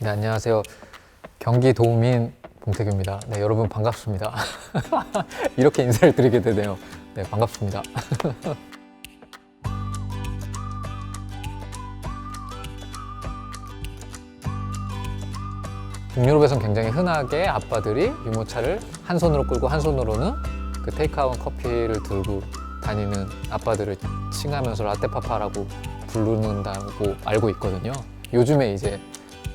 네, 안녕하세요. 경기 도우민 봉태규입니다. 네, 여러분 반갑습니다. 이렇게 인사를 드리게 되네요. 네, 반갑습니다. 북유럽에서는 굉장히 흔하게 아빠들이 유모차를 한 손으로 끌고 한 손으로는 그 테이크아웃 커피를 들고 다니는 아빠들을 칭하면서 라떼파파라고 부르는다고 알고 있거든요. 요즘에 이제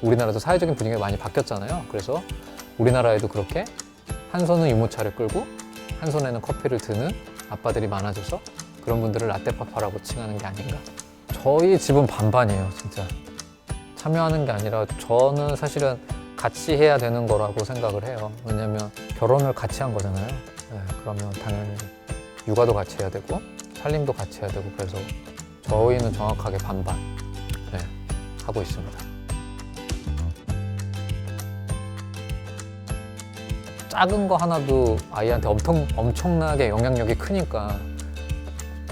우리나라도 사회적인 분위기가 많이 바뀌었잖아요. 그래서 우리나라에도 그렇게 한 손은 유모차를 끌고 한 손에는 커피를 드는 아빠들이 많아져서 그런 분들을 라떼파파라고 칭하는 게 아닌가. 저희 집은 반반이에요, 진짜. 참여하는 게 아니라 저는 사실은 같이 해야 되는 거라고 생각을 해요. 왜냐면 결혼을 같이 한 거잖아요. 네, 그러면 당연히 육아도 같이 해야 되고 살림도 같이 해야 되고 그래서 저희는 정확하게 반반 네, 하고 있습니다. 작은 거 하나도 아이한테 엄청, 엄청나게 영향력이 크니까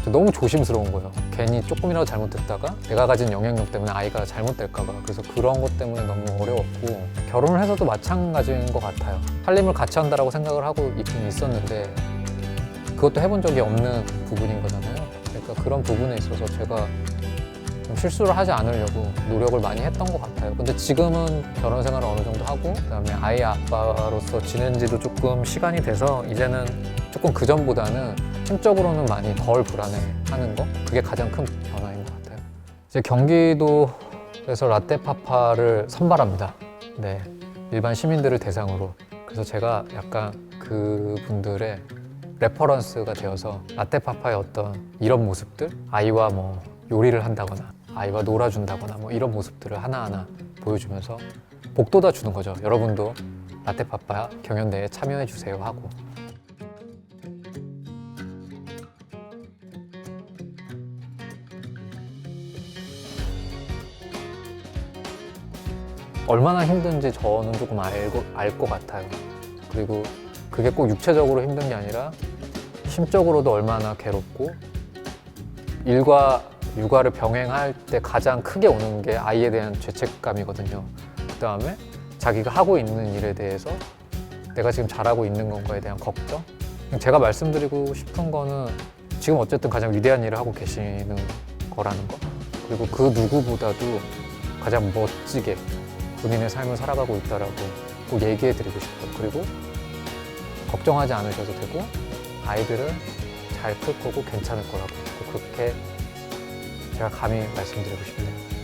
너무 조심스러운 거예요. 괜히 조금이라도 잘못됐다가 내가 가진 영향력 때문에 아이가 잘못될까봐. 그래서 그런 것 때문에 너무 어려웠고 결혼을 해서도 마찬가지인 것 같아요. 살림을 같이 한다라고 생각을 하고 있긴 있었는데 그것도 해본 적이 없는 부분인 거잖아요. 그러니까 그런 부분에 있어서 제가 좀 실수를 하지 않으려고 노력을 많이 했던 것 같아요. 근데 지금은 결혼 생활을 어느 정도 하고 그다음에 아이 아빠로서 지낸 지도 조금 시간이 돼서 이제는 조금 그 전보다는 심적으로는 많이 덜 불안해하는 거 그게 가장 큰 변화인 것 같아요. 이제 경기도에서 라떼파파를 선발합니다. 네, 일반 시민들을 대상으로. 그래서 제가 약간 그분들의 레퍼런스가 되어서 라떼파파의 어떤 이런 모습들, 아이와 뭐 요리를 한다거나 아이와 놀아준다거나 뭐 이런 모습들을 하나하나 보여주면서 복돋아 주는 거죠. 여러분도 라떼파파 경연대회에 참여해 주세요 하고 얼마나 힘든지 저는 조금 알고 알 것 같아요. 그리고 그게 꼭 육체적으로 힘든 게 아니라 심적으로도 얼마나 괴롭고 일과 육아를 병행할 때 가장 크게 오는 게 아이에 대한 죄책감이거든요. 그 다음에 자기가 하고 있는 일에 대해서 내가 지금 잘하고 있는 건가에 대한 걱정. 제가 말씀드리고 싶은 거는 지금 어쨌든 가장 위대한 일을 하고 계시는 거라는 거. 그리고 그 누구보다도 가장 멋지게 본인의 삶을 살아가고 있다라고 꼭 얘기해 드리고 싶어요. 그리고 걱정하지 않으셔도 되고 아이들은 잘 클 거고 괜찮을 거라고 꼭 그렇게 제가 감히 말씀드리고 싶네요.